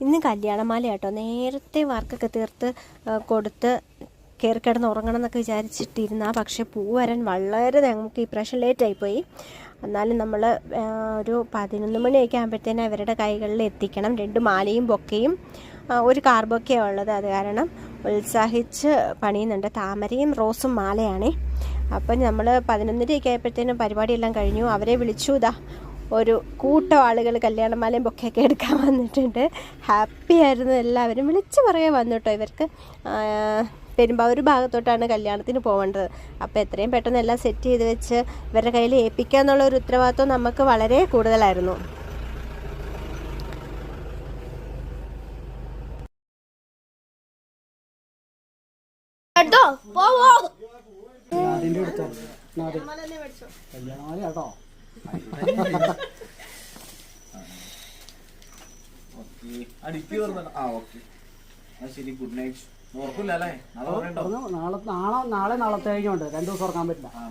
ഇന്ന് കല്യാണമാല കേട്ടോ. നേരത്തെ വർക്കൊക്കെ തീർത്ത് കൊടുത്ത് കയറി കിടന്ന് ഉറങ്ങണം എന്നൊക്കെ വിചാരിച്ചിട്ടിരുന്ന. പക്ഷേ പൂ വരാൻ വളരെ ഞങ്ങൾക്ക് ഈ പ്രാവശ്യം ലേറ്റായിപ്പോയി എന്നാലും നമ്മൾ ഒരു പതിനൊന്ന് മണിയൊക്കെ ആകുമ്പോഴത്തേനും അവരുടെ കൈകളിൽ എത്തിക്കണം. രണ്ട് മാലയും ബൊക്കയും ഒരു കാർബൊക്കെയാണ് ഉള്ളത്. അത് കാരണം ഉത്സാഹിച്ച് പണിയുന്നുണ്ട്. താമരയും റോസും മാലയാണേ. അപ്പം നമ്മൾ പതിനൊന്നരയൊക്കെ ആയപ്പോഴത്തേനും പരിപാടിയെല്ലാം കഴിഞ്ഞു. അവരെ വിളിച്ചു. ഇതാ ഒരു കൂട്ടം ആളുകൾ കല്യാണമാലയും ബൊക്കെയൊക്കെ എടുക്കാൻ വന്നിട്ടുണ്ട്. ഹാപ്പി ആയിരുന്നു എല്ലാവരും. വിളിച്ചു പറയാൻ വന്നു കേട്ടോ ഇവർക്ക് ഒരു ഭാഗത്തോട്ടാണ് കല്യാണത്തിന് പോകേണ്ടത്. അപ്പോൾ എത്രയും പെട്ടെന്ന് എല്ലാം സെറ്റ് ചെയ്ത് വെച്ച് ഇവരുടെ കയ്യിൽ ഏൽപ്പിക്കുക എന്നുള്ള ഒരു ഉത്തരവാദിത്വം നമുക്ക് വളരെ കൂടുതലായിരുന്നു. കേട്ടോ? പോവോ? കല്യാണമാല കേട്ടോ. അടിക്ക് ആ ഓക്കെ. ആ ശരി ഗുഡ് നൈറ്റ്. അല്ലേ? നാളെ നാളെ നാളെ നാളെ നാളത്തെ കഴിഞ്ഞുണ്ട് രണ്ടു ദിവസം ഉറക്കാൻ പറ്റില്ല. ആ